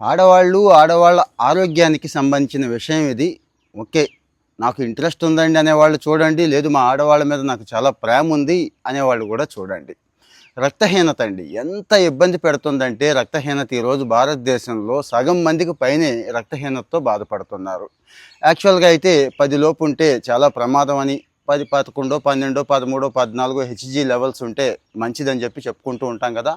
ఆడవాళ్ళు ఆడవాళ్ళ ఆరోగ్యానికి సంబంధించిన విషయం ఇది. ఓకే నాకు ఇంట్రెస్ట్ ఉందండి అనేవాళ్ళు చూడండి లేదు మా ఆడవాళ్ళ మీద నాకు చాలా ప్రేమ ఉంది అనేవాళ్ళు కూడా చూడండి. రక్తహీనత అండి. ఎంత ఇబ్బంది పెడుతుందంటే రక్తహీనత ఈరోజు భారతదేశంలో సగం మందికి పైనే రక్తహీనతతో బాధపడుతున్నారు. యాక్చువల్గా అయితే పది లోపు ఉంటే చాలా ప్రమాదం అని పది పదకొండో పన్నెండో పదమూడో పద్నాలుగో హెచ్జీ లెవెల్స్ ఉంటే మంచిదని చెప్పి చెప్పుకుంటూ ఉంటాం కదా.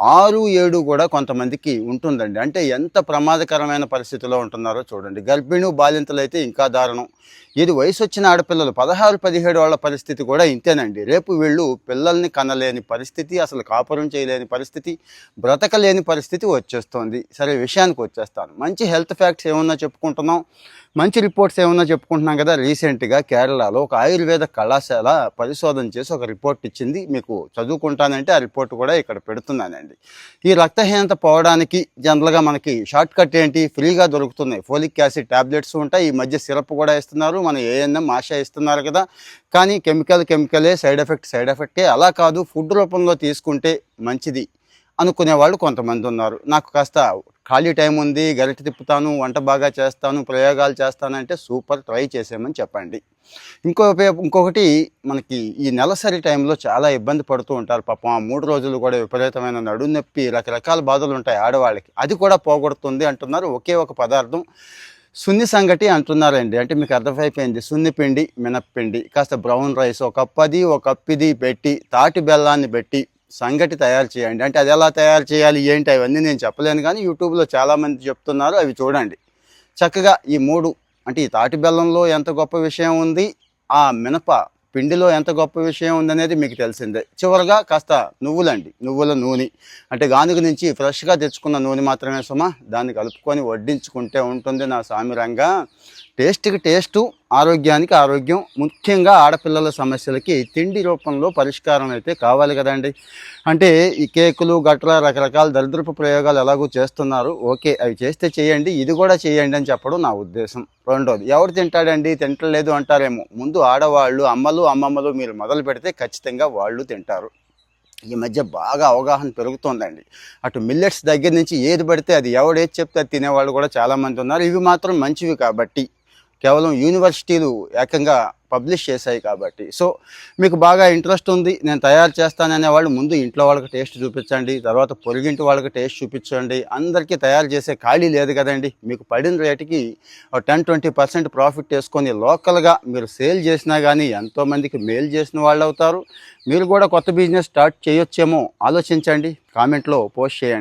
ఆరు ఏడు కూడా కొంతమందికి ఉంటుందండి. అంటే ఎంత ప్రమాదకరమైన పరిస్థితిలో ఉంటున్నారో చూడండి. గర్భిణీ బాలింతలు అయితే ఇంకా దారుణం. ఇది వయసు వచ్చిన ఆడపిల్లలు పదహారు పదిహేడు వాళ్ళ పరిస్థితి కూడా ఇంతేనండి. రేపు వీళ్ళు పిల్లల్ని కనలేని పరిస్థితి అసలు కాపురం చేయలేని పరిస్థితి బ్రతకలేని పరిస్థితి వచ్చేస్తుంది. సరే విషయానికి వచ్చేస్తాను. మంచి హెల్త్ ఫ్యాక్ట్స్ ఏమన్నా చెప్పుకుంటున్నాం? మంచి రిపోర్ట్స్ ఏమన్నా చెప్పుకుంటున్నాం కదా? రీసెంట్గా కేరళలో ఒక ఆయుర్వేద కళాశాల పరిశోధన చేసి ఒక రిపోర్ట్ ఇచ్చింది. మీకు చదువుకుంటానంటే ఆ రిపోర్ట్ కూడా ఇక్కడ పెడుతున్నానండి. ఈ రక్తహీనత పోవడానికి జనరల్గా మనకి షార్ట్ కట్ ఏంటి ఫ్రీగా దొరుకుతున్నాయి. ఫోలిక్ యాసిడ్ టాబ్లెట్స్ ఉంటాయి. ఈ మధ్య సిరప్ కూడా ఇస్తున్నారు. మన ఏఎన్ఎం ఆశ ఇస్తున్నారు కదా. కానీ కెమికల్ కెమికలే సైడ్ ఎఫెక్ట్ సైడ్ ఎఫెక్టే. అలా కాదు ఫుడ్ రూపంలో తీసుకుంటే మంచిది అనుకునే వాళ్ళు కొంతమంది ఉన్నారు. నాకు కాస్త ఖాళీ టైం ఉంది గరిట తిప్పుతాను వంట బాగా చేస్తాను ప్రయోగాలు చేస్తానంటే సూపర్ ట్రై చేసామని చెప్పండి. ఇంకో ఇంకొకటి మనకి ఈ నెలసరి టైంలో చాలా ఇబ్బంది పడుతూ ఉంటారు పాపం. ఆ మూడు రోజులు కూడా విపరీతమైన నడుము నొప్పి రకరకాల బాధలు ఉంటాయి ఆడవాళ్ళకి. అది కూడా పోగొడుతుంది అంటున్నారు. ఒకే ఒక పదార్థం సున్ని సంగటి అంటున్నారండి. అంటే మీకు అర్థమైపోయింది. సున్ని పిండి మినప్పిండి కాస్త బ్రౌన్ రైస్ ఒక కప్పు అది ఒక కప్పు ఇది పెట్టి తాటి బెల్లాన్ని పెట్టి సంగటి తయారు చేయండి. అంటే అది ఎలా తయారు చేయాలి ఏంటి అవన్నీ నేను చెప్పలేను కానీ యూట్యూబ్లో చాలామంది చెప్తున్నారు అవి చూడండి. చక్కగా ఈ మూడు అంటే ఈ తాటి బెల్లంలో ఎంత గొప్ప విషయం ఉంది ఆ మినప పిండిలో ఎంత గొప్ప విషయం ఉందనేది మీకు తెలిసిందే. చివరగా కాస్త నువ్వులండి నువ్వుల నూనె. అంటే గానుగ నుంచి ఫ్రెష్గా తెచ్చుకున్న నూనె మాత్రమే సుమా దాన్ని కలుపుకొని వడ్డించుకుంటే ఉంటుంది నా సామిరంగా. టేస్ట్కి టేస్టు ఆరోగ్యానికి ఆరోగ్యం ముఖ్యంగా ఆడపిల్లల సమస్యలకి తిండి రూపంలో పరిష్కారం అయితే కావాలి కదండి. అంటే ఈ కేకులు గట్రా రకరకాల దరిద్రపు ప్రయోగాలు ఎలాగో చేస్తున్నారు ఓకే అవి చేస్తే చేయండి ఇది కూడా చేయండి అని చెప్పడం నా ఉద్దేశం. రెండోది ఎవరు తింటాడండి? తింటలేదు అంటారేమో. ముందు ఆడవాళ్ళు అమ్మలు అమ్మమ్మలు మీరు మొదలు పెడితే ఖచ్చితంగా వాళ్ళు తింటారు. ఈ మధ్య బాగా అవగాహన పెరుగుతోందండి. అటు మిల్లెట్స్ దగ్గర నుంచి ఏది పడితే అది ఎవడేది చెప్తే అది తినేవాళ్ళు కూడా చాలామంది ఉన్నారు. ఇవి మాత్రం మంచివి కాబట్టి కేవలం యూనివర్సిటీలు ఏకంగా పబ్లిష్ చేశాయి కాబట్టి. సో మీకు బాగా ఇంట్రెస్ట్ ఉంది నేను తయారు చేస్తాననే వాళ్ళు ముందు ఇంట్లో వాళ్ళకి టేస్ట్ చూపించండి తర్వాత పొరుగింటి వాళ్ళకి టేస్ట్ చూపించండి అందరికీ తయారు చేసే ఖాళీ లేదు కదండి. మీకు పడిన రేటుకి టెన్ ట్వంటీ పర్సెంట్ ప్రాఫిట్ వేసుకొని లోకల్గా మీరు సేల్ చేసినా కానీ ఎంతోమందికి మేలు చేసిన వాళ్ళు అవుతారు. మీరు కూడా కొత్త బిజినెస్ స్టార్ట్ చేయొచ్చేమో ఆలోచించండి కామెంట్లో పోస్ట్ చేయండి.